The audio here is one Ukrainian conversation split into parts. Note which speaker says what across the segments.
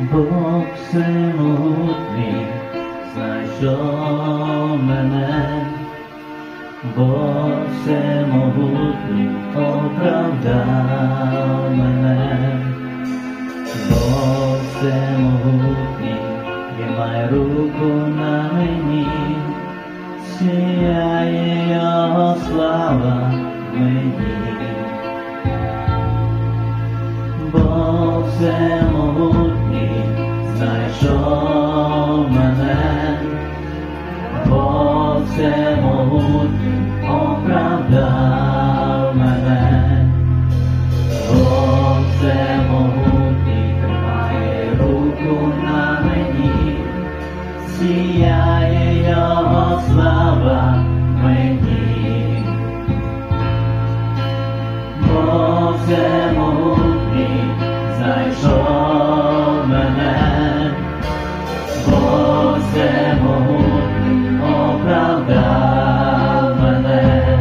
Speaker 1: Бог всемогутній знайшов мене, Бог всемогутній оправдав мене, Бог всемогутній має руку на мені, сіяє його слава мені. Бог всемогутній сіяє його слава мені, Бог всемогутній зайшов мене, Бог всемогутній оправдав мене,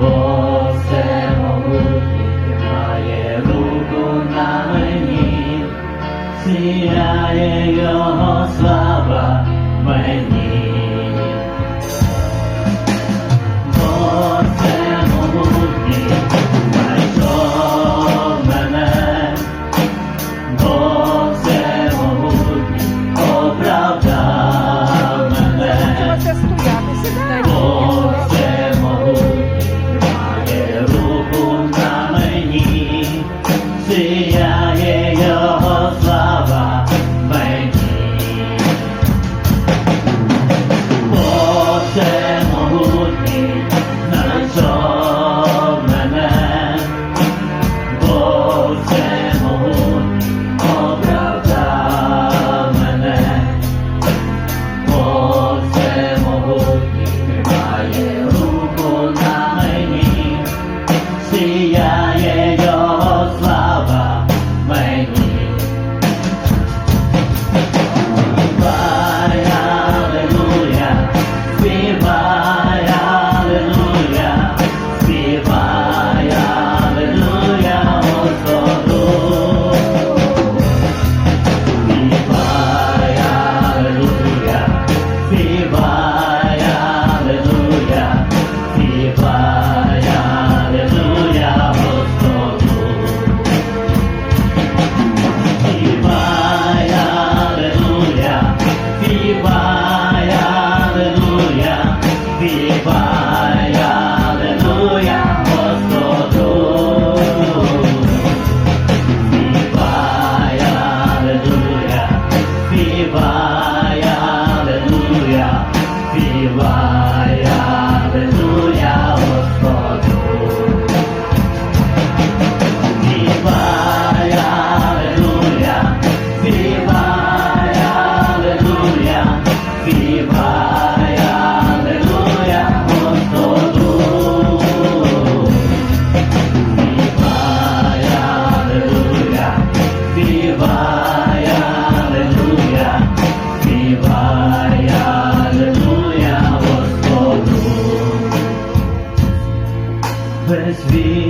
Speaker 1: Бог всемогутній має руку на мені, сіяє його слава. my. bez be.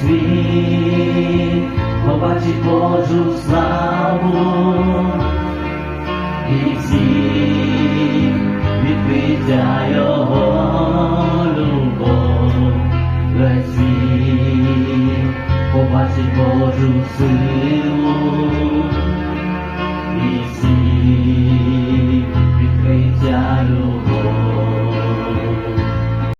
Speaker 1: світ побачить Божу славу і всі відкриття його любов, весь світ побачить Божу силу.